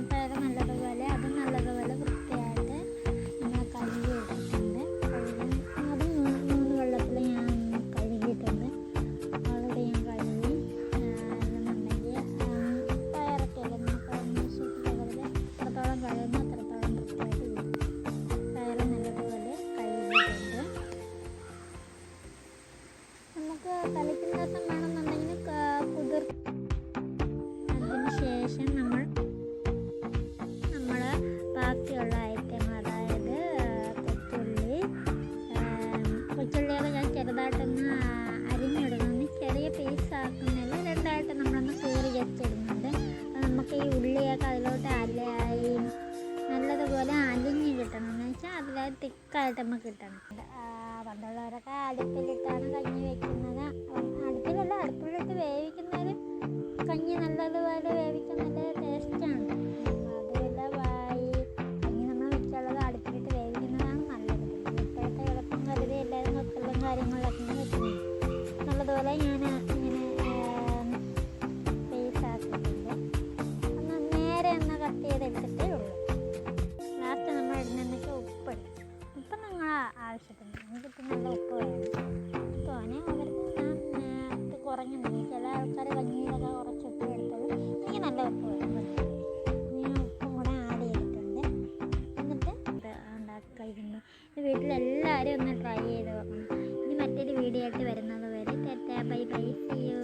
ആവശ്യപ്രകാരം നല്ലതുപോലെ അത് നല്ലതുപോലെ വൃത്തിയായിട്ട് നമ്മൾ കഴുകി ഇട്ടിട്ടുണ്ട് കഴുകി അത് മൂന്ന് വെള്ളത്തിൽ ഞാൻ കഴുകിയിട്ടുണ്ട്. ഓൾറെഡി ഞാൻ കഴുകി എന്നുണ്ടെങ്കിൽ പയറൊക്കെ നമുക്ക് സൂക്ഷിക്കുന്നത് എത്രത്തോളം കഴുകുന്ന അത്രത്തോളം വൃത്തിയായിട്ട് കിട്ടും നല്ലതുപോലെ കഴുകിയിട്ടുണ്ട്. നമുക്ക് കളിക്കുന്ന ദിവസം വെച്ചാൽ തിക്കായിട്ട് നമുക്ക് കിട്ടണം പണ്ടുള്ളവരൊക്കെ അടുപ്പിലിട്ടാണ് കഞ്ഞി വെക്കുന്നത്. അടുപ്പിലല്ല അടുപ്പിലിട്ട് വേവിക്കുന്നവർ കഞ്ഞി നല്ലതുപോലെ വേവിക്കാൻ നല്ല ടേസ്റ്റാണ് അതുമല്ല എല്ലാവരും വെക്കുന്നത് നല്ലതുപോലെ ഞാൻ ആവശ്യത്തിന്. എനിക്കിപ്പോൾ നല്ല ഉപ്പ് വേണം. തോനെ അവർക്ക് ഞാൻ ഇത് കുറഞ്ഞു മതി ചില ആൾക്കാർ കഞ്ഞിയിലൊക്കെ കുറച്ച് ഉപ്പ് എടുത്തത് എനിക്ക് നല്ല ഉപ്പ് വേണം. ഞാൻ ഉപ്പും കൂടെ ആഡ് ചെയ്തിട്ടുണ്ട്. എന്നിട്ട് ഉണ്ടാക്കി കഴിക്കുന്നു. വീട്ടിലെല്ലാവരും ഒന്ന് ട്രൈ ചെയ്ത് നോക്കണം. ഇനി മറ്റൊരു വീഡിയോ ആയിട്ട് വരുന്നത് വരെ ബൈ ബൈ. C U